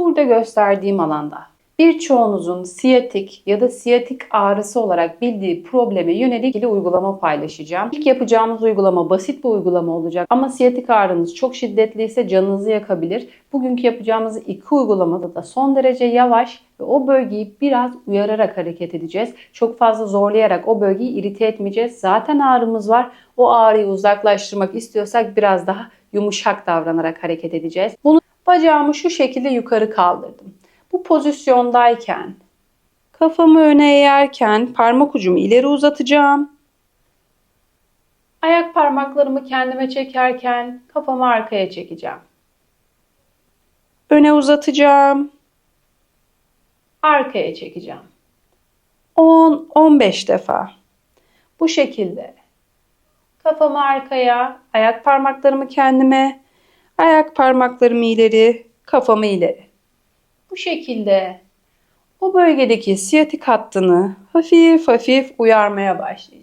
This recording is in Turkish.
Burada gösterdiğim alanda birçoğunuzun siyatik ya da siyatik ağrısı olarak bildiği probleme yönelik ilgili uygulama paylaşacağım. İlk yapacağımız uygulama basit bir uygulama olacak ama siyatik ağrınız çok şiddetliyse canınızı yakabilir. Bugünkü yapacağımız iki uygulamada da son derece yavaş ve o bölgeyi biraz uyararak hareket edeceğiz. Çok fazla zorlayarak o bölgeyi irite etmeyeceğiz. Zaten ağrımız var. O ağrıyı uzaklaştırmak istiyorsak biraz daha yumuşak davranarak hareket edeceğiz. Bunu bacağımı şu şekilde yukarı kaldırdım. Bu pozisyondayken kafamı öne eğerken parmak ucumu ileri uzatacağım. Ayak parmaklarımı kendime çekerken kafamı arkaya çekeceğim. Öne uzatacağım. Arkaya çekeceğim. 10-15 defa. Bu şekilde. Kafamı arkaya, ayak parmaklarımı kendime, ayak parmaklarımı ileri, kafamı ileri. Bu şekilde o bölgedeki siyatik hattını hafif hafif uyarmaya başlayacağım.